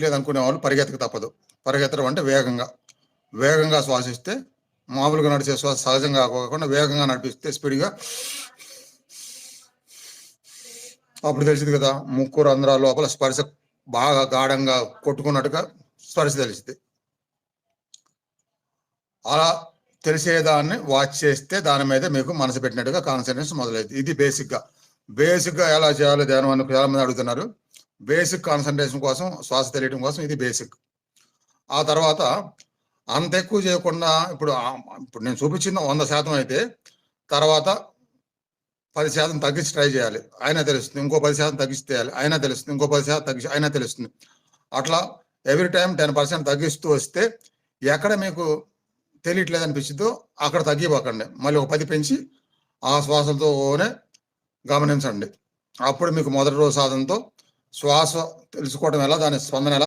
లేదు అనుకునే వాళ్ళు పరిగెత్తక తప్పదు. పరిగెత్తడం అంటే వేగంగా. వేగంగా శ్వాసిస్తే మామూలుగా నడిచే శ్వాస సహజంగా కాకుండా వేగంగా నడిపిస్తే స్పీడ్గా అప్పుడు తెలిసింది కదా ముక్కు రంధ్రాల లోపల స్పర్శ బాగా గాఢంగా కొట్టుకున్నట్టుగా స్పర్శ తెలిసింది అలా తెలిసేదాన్ని వాచ్ చేస్తే దాని మీద మీకు మనసు పెట్టినట్టుగా కాన్సన్ట్రేషన్ మొదలైంది ఇది బేసిక్గా. బేసిక్గా ఎలా చేయాలో ధ్యానం అని చాలా మంది అడుగుతున్నారు. బేసిక్ కాన్సన్ట్రేషన్ కోసం శ్వాస తెలియడం కోసం ఇది బేసిక్ ఆ తర్వాత అంత ఎక్కువ చేయకుండా ఇప్పుడు ఇప్పుడు నేను చూపించిన వంద శాతం అయితే తర్వాత పది శాతం తగ్గించి ట్రై చేయాలి. అయినా తెలుస్తుంది ఇంకో పది శాతం తగ్గించి చేయాలి. అయినా తెలుస్తుంది ఇంకో పది శాతం తగ్గించి అయినా తెలుస్తుంది. అట్లా ఎవ్రీ టైం టెన్ పర్సెంట్ తగ్గిస్తూ వస్తే ఎక్కడ మీకు తెలియట్లేదు అనిపించిందో అక్కడ తగ్గిపోకండి. మళ్ళీ ఒక పది పెంచి ఆ శ్వాసలతోనే గమనించండి. అప్పుడు మీకు మొదటి రోజు సాధనతో శ్వాస తెలుసుకోవడం ఎలా? దాని స్పందన ఎలా?